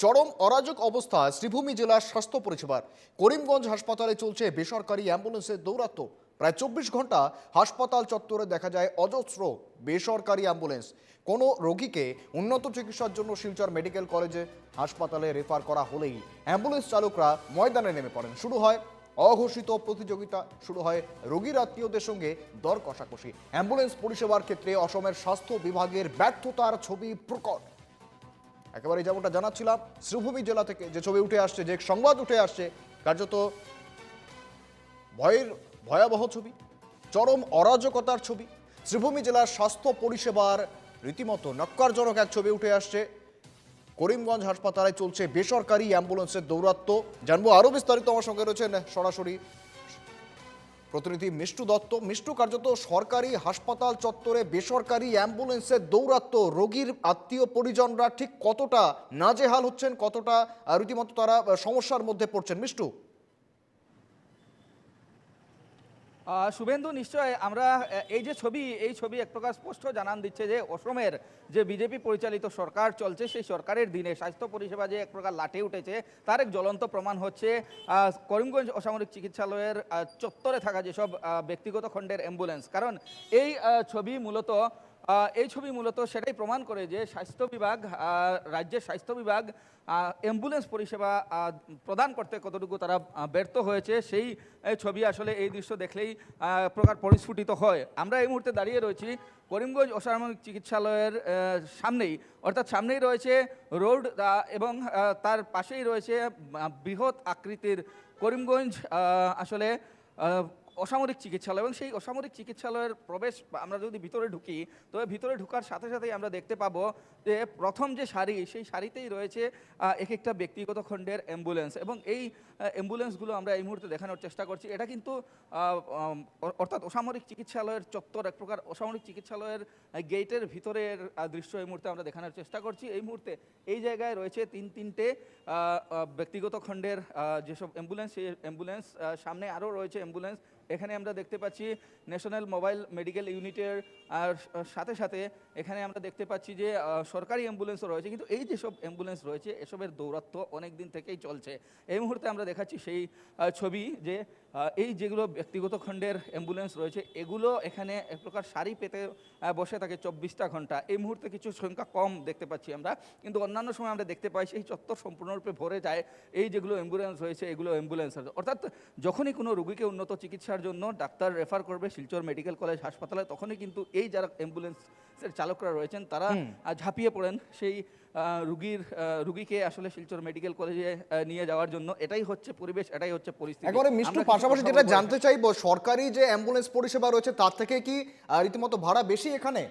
চরম অরাজক অবস্থা শ্রীভূমি জেলার স্বাস্থ্য পরিষেবার। করিমগঞ্জ হাসপাতালে চলছে বেসরকারি অ্যাম্বুলেন্সের দৌরাত্ম্য প্রায় চব্বিশ ঘণ্টা হাসপাতাল চত্বরে দেখা যায় অজস্র বেসরকারি অ্যাম্বুলেন্স। কোনো রোগীকে উন্নত চিকিৎসার জন্য শিলচর মেডিকেল কলেজে হাসপাতালে রেফার করা হলেই অ্যাম্বুলেন্স চালকরা ময়দানে নেমে পড়েন। শুরু হয় অঘোষিত প্রতিযোগিতা, শুরু হয় রোগীর আত্মীয়দের সঙ্গে দর কষাকষি। অ্যাম্বুলেন্স পরিষেবার ক্ষেত্রে অসমের স্বাস্থ্য বিভাগের ব্যর্থতার ছবি প্রকট। একেবারে যেমনটা জানাচ্ছিলাম, শ্রীভূমি জেলা থেকে যে ছবি উঠে আসছে, যে সংবাদ উঠে আসছে, কার্যত ভয়ের ভয়াবহ ছবি, চরম অরাজকতার ছবি, শ্রীভূমি জেলার স্বাস্থ্য পরিষেবার রীতিমতো নক্কারজনক এক ছবি উঠে আসছে। করিমগঞ্জ হাসপাতালে চলছে বেসরকারি অ্যাম্বুলেন্সের দৌরাত্ম্য। জানব আরও বিস্তারিত আমার সঙ্গে রয়েছেন সরাসরি প্রতিনিধি মিষ্টু দত্ত। মিষ্টু, কার্যত সরকারি হাসপাতাল চত্বরে বেসরকারি অ্যাম্বুলেন্সের দৌরাত্ম রোগীর আত্মীয় পরিজনরা ঠিক কতটা নাজেহাল হচ্ছেন, কতটা রীতিমতো তারা সমস্যার মধ্যে পড়ছেন। মিষ্টু? শুভেন্দু, নিশ্চয় আমরা এই যে ছবি, এই ছবি এক প্রকার স্পষ্ট জানান দিচ্ছে যে অসমের যে বিজেপি পরিচালিত সরকার চলছে, সেই সরকারের দিনে স্বাস্থ্য পরিষেবা যে এক প্রকার লাটে উঠেছে, তার এক জ্বলন্ত প্রমাণ হচ্ছে করিমগঞ্জ অসামরিক চিকিৎসালয়ের চত্বরে থাকা যেসব ব্যক্তিগত খণ্ডের অ্যাম্বুলেন্স। কারণ এই ছবি মূলত এই ছবি মূলত সেটাই প্রমাণ করে যে স্বাস্থ্য বিভাগ রাজ্যের স্বাস্থ্য বিভাগ অ্যাম্বুলেন্স পরিষেবা প্রদান করতে কতটুকু তারা ব্যর্থ হয়েছে, সেই ছবি আসলে এই দৃশ্য দেখলেই প্রকার পরিস্ফুটিত হয়। আমরা এই মুহূর্তে দাঁড়িয়ে রয়েছি করিমগঞ্জ অসামরিক চিকিৎসালয়ের সামনেই। অর্থাৎ সামনেই রয়েছে রোড এবং তার পাশেই রয়েছে বৃহৎ আকৃতির করিমগঞ্জ আসলে অসামরিক চিকিৎসালয় এবং সেই অসামরিক চিকিৎসালয়ের প্রবেশ আমরা যদি ভিতরে ঢুকি, তবে ভিতরে ঢুকার সাথে সাথেই আমরা দেখতে পাবো যে প্রথম যে সারি, সেই সারিতেই রয়েছে এক একটা ব্যক্তিগত খণ্ডের অ্যাম্বুলেন্স এবং এই অ্যাম্বুলেন্সগুলো আমরা এই মুহূর্তে দেখানোর চেষ্টা করছি। এটা কিন্তু অর্থাৎ অসামরিক চিকিৎসালয়ের চত্বর, এক প্রকার অসামরিক চিকিৎসালয়ের গেটের ভিতরের দৃশ্য এই মুহূর্তে আমরা দেখানোর চেষ্টা করছি। এই মুহূর্তে এই জায়গায় রয়েছে তিন, তিনটে ব্যক্তিগত খণ্ডের যেসব অ্যাম্বুলেন্স সেই অ্যাম্বুলেন্স সামনে আরও রয়েছে অ্যাম্বুলেন্স এখানে আমরা দেখতে পাচ্ছি ন্যাশনাল মোবাইল মেডিকেল ইউনিটের, আর সাথে সাথে এখানে আমরা দেখতে পাচ্ছি যে সরকারি অ্যাম্বুলেন্সও রয়েছে, কিন্তু এই যেসব অ্যাম্বুলেন্স রয়েছে, এসবের দৌরাত্ম্য অনেক দিন থেকেই চলছে। এই মুহূর্তে আমরা দেখাচ্ছি সেই ছবি যে এই যেগুলো ব্যক্তিগত খণ্ডের অ্যাম্বুলেন্স রয়েছে, এগুলো এখানে এক প্রকার সারি পেতে বসে থাকে চব্বিশটা ঘণ্টা। এই মুহূর্তে কিছু সংখ্যা কম দেখতে পাচ্ছি আমরা, কিন্তু অন্যান্য সময় আমরা দেখতে পাই সেই চত্বর সম্পূর্ণরূপে ভরে যায়। এই যেগুলো অ্যাম্বুলেন্স রয়েছে, এগুলো অ্যাম্বুলেন্স অর্থাৎ যখনই কোনো রুগীকে উন্নত চিকিৎসার জন্য ডাক্তার রেফার করবে শিলচর মেডিকেল কলেজ হাসপাতালে তখনই কিন্তু এই যারা অ্যাম্বুলেন্সের চালকরা রয়েছেন তারা ঝাঁপিয়ে পড়েন সেই রুগীর রুগীকে আসলে শিলচর মেডিকেল কলেজে নিয়ে যাওয়ার জন্য। এটাই হচ্ছে পরিবেশ এটাই হচ্ছে পরিস্থিতি। একেবারে মিষ্টু পাশাপাশি যেটা জানতে চাইব সরকারি যে অ্যাম্বুলেন্স পরিষেবা রয়েছে তার থেকে কি রীতিমতো ভাড়া বেশি এখানে?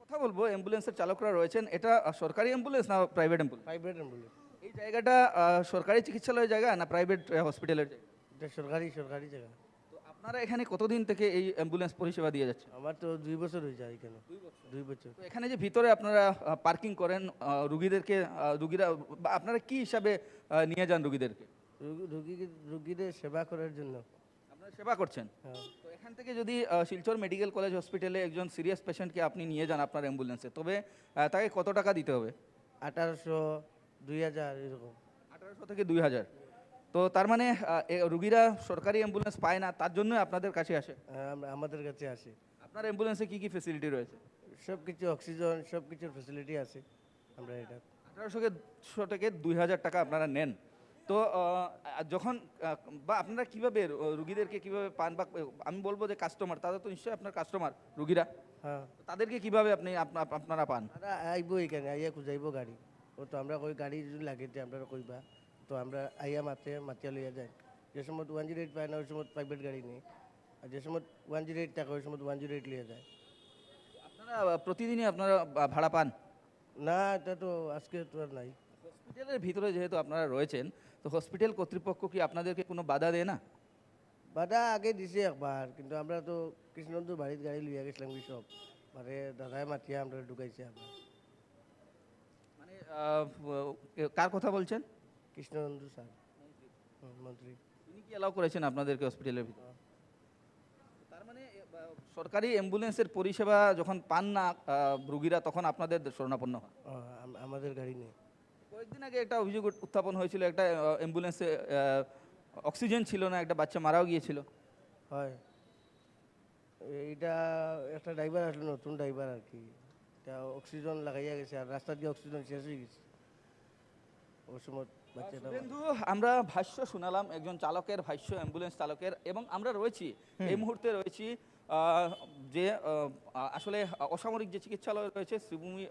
কথা বলব অ্যাম্বুলেন্সের চালকরা রয়েছেন এটা সরকারি অ্যাম্বুলেন্স না প্রাইভেট অ্যাম্বুলেন্স? Private ambulance. জায়গাটা সরকারি চিকিৎসালয়ের জায়গা না প্রাইভেট হসপিটালের জায়গা? এটা সরকারি সরকারি জায়গা। তো আপনারা এখানে কতদিন থেকে এই অ্যাম্বুলেন্স পরিষেবা দিয়ে যাচ্ছে আমার তো দুই বছর হয়ে যায় এখানে। দুই বছর। তো এখানে যে ভিতরে আপনারা পার্কিং করেন রুগীদেরকে রুগীরা আপনারা কি হিসাবে নিয়ে যান রুগীদেরকে? রুগী রুগী রুগীদের সেবা করার জন্য। আপনারা সেবা করছেন? হ্যাঁ। তো এখান থেকে যদি শিলচর মেডিকেল কলেজ হসপিটালে একজন সিরিয়াস পেশেন্টকে আপনি নিয়ে যান আপনার অ্যাম্বুলেন্সে তবে তাকে কত টাকা দিতে হবে? আঠারোশো দুই হাজার এরকম। আঠারোশো থেকে দুই হাজার। তো তার মানে রুগীরা সরকারি অ্যাম্বুলেন্স পায় না তার জন্যই আপনাদের কাছে আসে? হ্যাঁ, আমাদের কাছে আসে। আপনার অ্যাম্বুলেন্সে কি কি ফেসিলিটি রয়েছে? সব কিছু অক্সিজেন সব কিছুর ফেসিলিটি আছে। আমরা এটা আঠারোশো থেকে দুই হাজার টাকা আপনারা নেন। তো যখন বা আপনারা কীভাবে রুগীদেরকে কীভাবে পান বা আমি বলব যে কাস্টমার তারা তো নিশ্চয়ই আপনার কাস্টমার রুগীরা। হ্যাঁ। তো তাদেরকে কীভাবে আপনি আপনারা পান? আইব এখানে আইয়া খুঁজাইব গাড়ি। ও তো আমরা কই গাড়ি যদি লাগে তে আমরা কইবা। তো আমরা আইয়া মাতে মাতিয়া লইয়া যাই। যে সময় ওয়ান জিরো এইট পায় না ওই সময় প্রাইভেট গাড়ি নেই। আর যে সময় ওয়ান জিরো এইট থাকে ওই সময় ওয়ান জিরো এইট লিয়ে যায়। আপনারা প্রতিদিনই আপনারা ভাড়া পান? না এটা তো আজকে তো আর নাই। হসপিটালের ভিতরে যেহেতু আপনারা রয়েছেন তো হসপিটাল কর্তৃপক্ষ কি আপনাদেরকে কোনো বাধা দেয় না? বাধা আগে দিছে একবার কিন্তু আমরা তো কৃষ্ণন্দুর বাড়ির গাড়ি লইয়া গেছিলাম সব। মানে দাদাই মাতিয়া আমরা ঢুকাইছে আমরা কার কথা বলছেন? কৃষ্ণনন্দু স্যার। হুম, মন্ত্রী। তিনি কি অ্যালাউ করেছেন আপনাদেরকে হসপিটালের ভিতরে? তার মানে সরকারি অ্যাম্বুলেন্সের পরিষেবা যখন পান না রুগীরা তখন আপনাদের শরণাপন্ন হয়? আমাদের গাড়ি নেই। কয়েকদিন আগে একটা অভিযোগ উত্থাপন হয়েছিল একটা অ্যাম্বুলেন্সে অক্সিজেন ছিল না একটা বাচ্চা মারাও গিয়েছিল। হয়। এইটা একটা ড্রাইভার আসলো নতুন ড্রাইভার আর কি। তা অক্সিজেন লাগাইয়া গেছে আর রাস্তা দিয়ে অক্সিজেন শেষ হয়ে গেছে। ওই সময় বাচ্চাটা আমরা ভাষ্য শুনালাম একজন চালকের ভাষ্য অ্যাম্বুলেন্স চালকের এবং আমরা রয়েছি এই মুহূর্তে রয়েছি যে আসলে অসামরিক যে চিকিৎসালয় রয়েছে শ্রীভূমি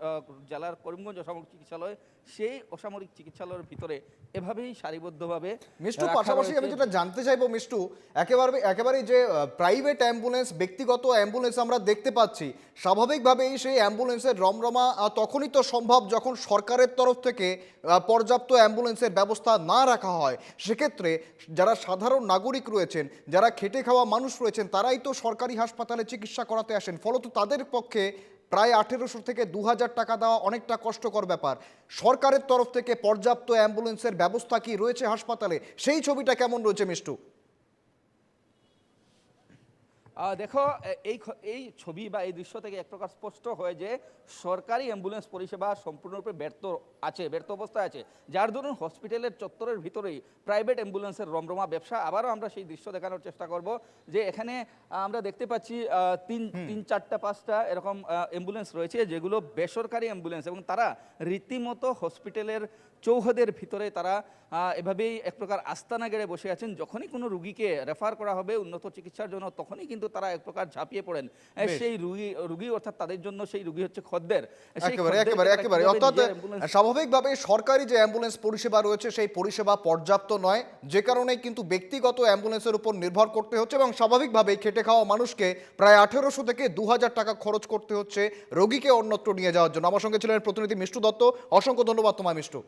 জেলার করিমগঞ্জ অসামরিক চিকিৎসালয় সেই অসামরিক চিকিৎসালয়ের ভিতরে এভাবেই সারিবদ্ধভাবে মিষ্টু পাশাপাশি আমি যেটা জানতে চাইব মিষ্টু একেবারে একেবারেই যে প্রাইভেট অ্যাম্বুলেন্স ব্যক্তিগত অ্যাম্বুলেন্স আমরা দেখতে পাচ্ছি স্বাভাবিকভাবেই সেই অ্যাম্বুলেন্সের রমরমা তখনই তো সম্ভব যখন সরকারের তরফ থেকে পর্যাপ্ত অ্যাম্বুলেন্সের ব্যবস্থা না রাখা হয়। সেক্ষেত্রে যারা সাধারণ নাগরিক রয়েছেন যারা খেটে খাওয়া মানুষ রয়েছেন তারাই তো সরকারি হাসপাতালে চিকিৎসা করাতে আসেন। ফলত তাদের পক্ষে প্রায় আঠেরোশো থেকে দু হাজার টাকা দেওয়া অনেকটা কষ্টকর ব্যাপার। সরকারের তরফ থেকে পর্যাপ্ত অ্যাম্বুলেন্সের ব্যবস্থা কি রয়েছে হাসপাতালে? সেই ছবিটা কেমন রয়েছে মিষ্টু? দেখো এই এই ছবি বা এই দৃশ্য থেকে এক প্রকার স্পষ্ট হয় যে সরকারি অ্যাম্বুলেন্স পরিষেবা সম্পূর্ণরূপে ব্যর্থ আছে ব্যর্থ অবস্থায় আছে। যার দরুন হসপিটালের চত্বরের ভিতরেই প্রাইভেট অ্যাম্বুলেন্সের রমরমা ব্যবসা আবারও আমরা সেই দৃশ্য দেখানোর চেষ্টা করব যে এখানে আমরা দেখতে পাচ্ছি তিন তিন চারটা পাঁচটা এরকম অ্যাম্বুলেন্স রয়েছে যেগুলো বেসরকারি অ্যাম্বুলেন্স এবং তারা রীতিমতো হসপিটালের চৌহদের ভিতরে তারা এভাবেই এক প্রকার আস্তানা গেড়ে বসে আছেন। যখনই কোনো রুগীকে রেফার করা হবে উন্নত চিকিৎসার জন্য তখনই কিন্তু তারা এক প্রকার ঝাঁপিয়ে পড়েন। সেই রুগী রুগী অর্থাৎ তাদের জন্য সেই রুগী হচ্ছে খদ্দের। একেবারে একেবারে একেবারে। অর্থাৎ স্বাভাবিকভাবে সরকারি যে অ্যাম্বুলেন্স পরিষেবা রয়েছে সেই পরিষেবা পর্যাপ্ত নয়। যে কারণে কিন্তু ব্যক্তিগত অ্যাম্বুলেন্সের উপর নির্ভর করতে হচ্ছে এবং স্বাভাবিকভাবে খেটে খাওয়া মানুষকে প্রায় আঠেরোশো থেকে দু হাজার টাকা খরচ করতে হচ্ছে রোগীকে অন্যত্র নিয়ে যাওয়ার জন্য। আমার সঙ্গে ছিলেন প্রতিনিধি মিষ্টু দত্ত। অসংখ্য ধন্যবাদ তোমায় মিষ্টু।